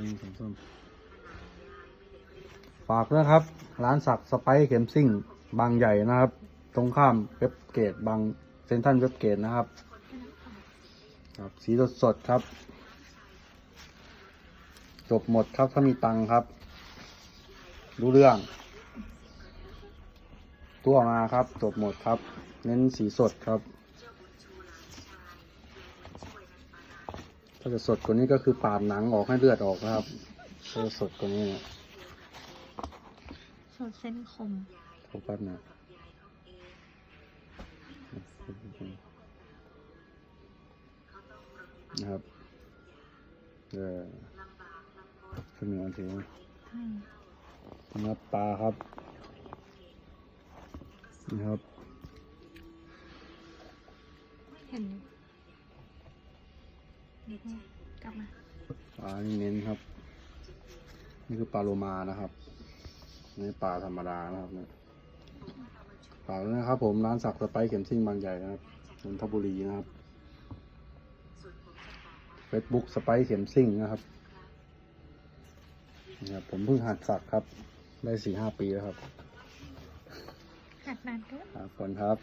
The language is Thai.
นี่ผมส้มฝากด้วยครับ ร้านสักสไปซ์เข็มซิ่ง บางใหญ่นะครับ ตรงข้ามเว็บเกตบางเซนทันเว็บเกตนะครับ ครับ สีสดสดๆครับ จบหมดครับถ้ามีตังค์ครับ รู้เรื่อง ตัวมาครับ จบหมดครับ เน้นสีสดครับ ถ้าจะสดกว่านี้ก็คือปาดหนังออกให้เลือดออกนะครับถ้าจะสดกว่านี้นะสดเส้นคมโฟกัสนะนะครับเออขึ้นหนึ่งนาทีนะใช่เนื้อปลาครับนี่ครับเห็น นิดนึงกลับมาปลานี่เน้นครับ นี่คือปลาโลมานะครับนี่ปลาธรรมดานะครับเนี่ยฝากด้วยนะครับผมร้านสักสไปซ์เข็มซิ่งบางใหญ่นะครับนนทบุรีนะครับเฟซบุ๊กสไปซ์เข็มซิ่งนะครับนี่ครับผมเพิ่งหัดสักครับ ได้สี่ห้าปีแล้วครับ หัดนานด้วยครับขอบคุณครับ